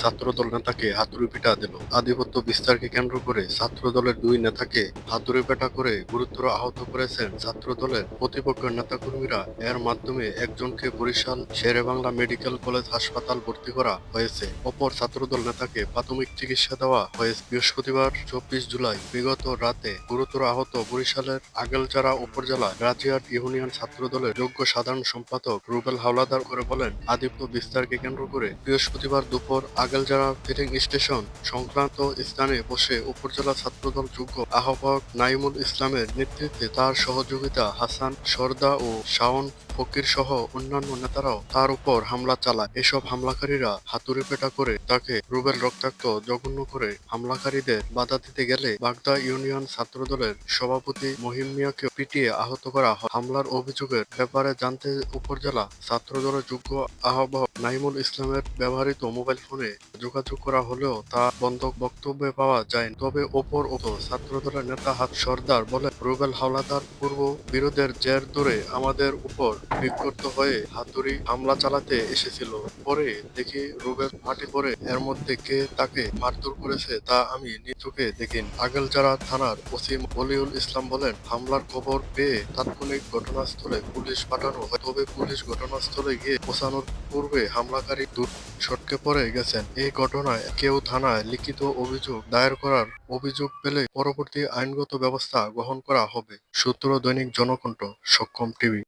ছাত্রদল নেতাকে হাতুড়ি পিটা দিল। আধিপত্য বিস্তারকে কেন্দ্র করে ছাত্রদলের দুই নেতাকে হাতুড়ি পেটা করে গুরুতর আহত করেছেন ছাত্রদলের প্রতিপক্ষের নেতাকর্মীরা। এর মাধ্যমে একজনকে বরিশাল শেরে বাংলা মেডিকেল কলেজ হাসপাতাল ভর্তি করা হয়েছে। অপর ছাত্রদল নেতাকে প্রাথমিক চিকিৎসা দেওয়া হয়েছে। বৃহস্পতিবার, চব্বিশ জুলাই বিগত রাতে গুরুতর আহত বরিশালের আগেলচারা উপজেলা রাজিয়াট ইউনিয়ন ছাত্রদলের যোগ্য সাধারণ সম্পাদক রুবেল হাওলাদার করে বলেন, আধিপত্য বিস্তারকে কেন্দ্র করে বৃহস্পতিবার দুপুর আগেলজারা ফিলিং স্টেশন সংক্রান্ত স্থানে বসে উপজেলা ছাত্রদল যোগ্য আহ্বায়ক নাইমুল ইসলামের নেতৃত্বে তার সহযোগিতা হাসান সর্দা ও শাওন ফকির সহ অন্যান্য নেতারাও তার উপর হামলা চালায়। এসব হামলাকারীরা হাতুড়ি পেটা করে তাকে রুবেল রক্তাক্ত জঘন্য করে হামলাকারীদের বাধা দিতে গেলে বাগদা ইউনিয়ন ছাত্রদলের সভাপতি মহিম মিয়াকে পিটিয়ে আহত করা হয়। হামলার অভিযোগের ব্যাপারে জানতে উপজেলা ছাত্রদলের যোগ্য আহ্বায়ক নাইমুল ইসলামের ব্যবহৃত মোবাইল ফোনে যোগাযোগ করা হলেও তা বন্ধ বক্তব্যে পাওয়া যায় তবে ওপর ও ছাত্রদলের নেতা হাত সর্দার বলে রুবেল হাওলাদার পূর্ব বিরোধের জের ধরে আমাদের উপর বিক্ষুব্ধ হয়ে হাতুড়ি হামলা চালাতে এসেছিল। পরে দেখি রুবেল মাটি পড়ে এর মধ্যে কে তাকে মারধর করেছে তা আমি নিজ চোখে দেখিনি। আগেলজারা থানার ওসি বলিউল ইসলাম বলেন, হামলার খবর পেয়ে তাৎক্ষণিক ঘটনাস্থলে পুলিশ পাঠানো হয়। তবে পুলিশ ঘটনাস্থলে গিয়ে পৌঁছানোর পূর্বে হামলাকারী দূর সটকে পড়ে গেছেন। এই ঘটনায় কেউ থানায় লিখিত অভিযোগ দায়ের করার অভিযোগ পেলে পরবর্তী আইনগত ব্যবস্থা গ্রহণ করা হবে। সূত্র দৈনিক জনকণ্ঠ সক্ষম টিভি।